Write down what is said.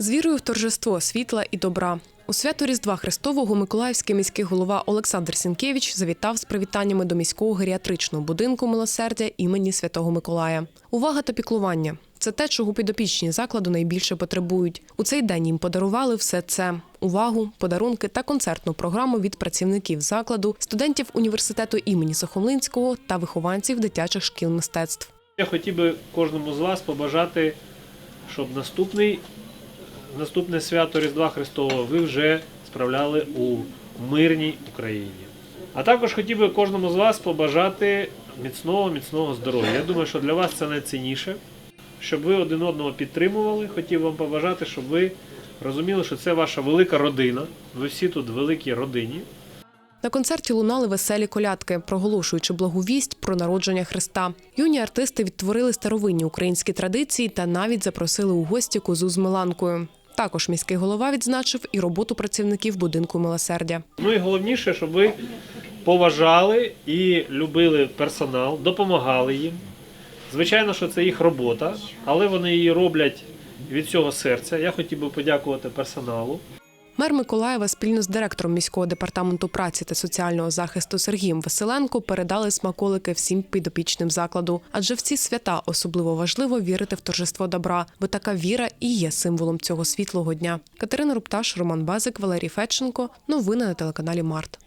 З вірою в торжество світла і добра. У свято Різдва Христового Миколаївський міський голова Олександр Сінкевич завітав з привітаннями до міського геріатричного будинку милосердя імені Святого Миколая. Увага та піклування це те, чого підопічні закладу найбільше потребують. У цей день їм подарували все це: увагу, подарунки та концертну програму від працівників закладу, студентів університету імені Сохомлинського та вихованців дитячих шкіл мистецтв. Я хотів би кожному з вас побажати, щоб наступний, наступне свято Різдва Христового ви вже справляли у мирній Україні. А також хотів би кожному з вас побажати міцного, міцного здоров'я. Я думаю, що для вас це найцінніше, щоб ви один одного підтримували. Хотів вам побажати, щоб ви розуміли, що це ваша велика родина. Ви всі тут в великій родині. На концерті лунали веселі колядки, проголошуючи благу вість про народження Христа. Юні артисти відтворили старовинні українські традиції та навіть запросили у гості козу з Миланкою. Також міський голова відзначив і роботу працівників будинку милосердя. Ну і головніше, щоб ви поважали і любили персонал, допомагали їм. Звичайно, що це їх робота, але вони її роблять від цього серця. Я хотів би подякувати персоналу. Мер Миколаєва спільно з директором міського департаменту праці та соціального захисту Сергієм Василенко передали смаколики всім підопічним закладу. Адже в ці свята особливо важливо вірити в торжество добра, бо така віра і є символом цього світлого дня. Катерина Рупташ, Роман Базик, Валерій Федченко. Новини на телеканалі Март.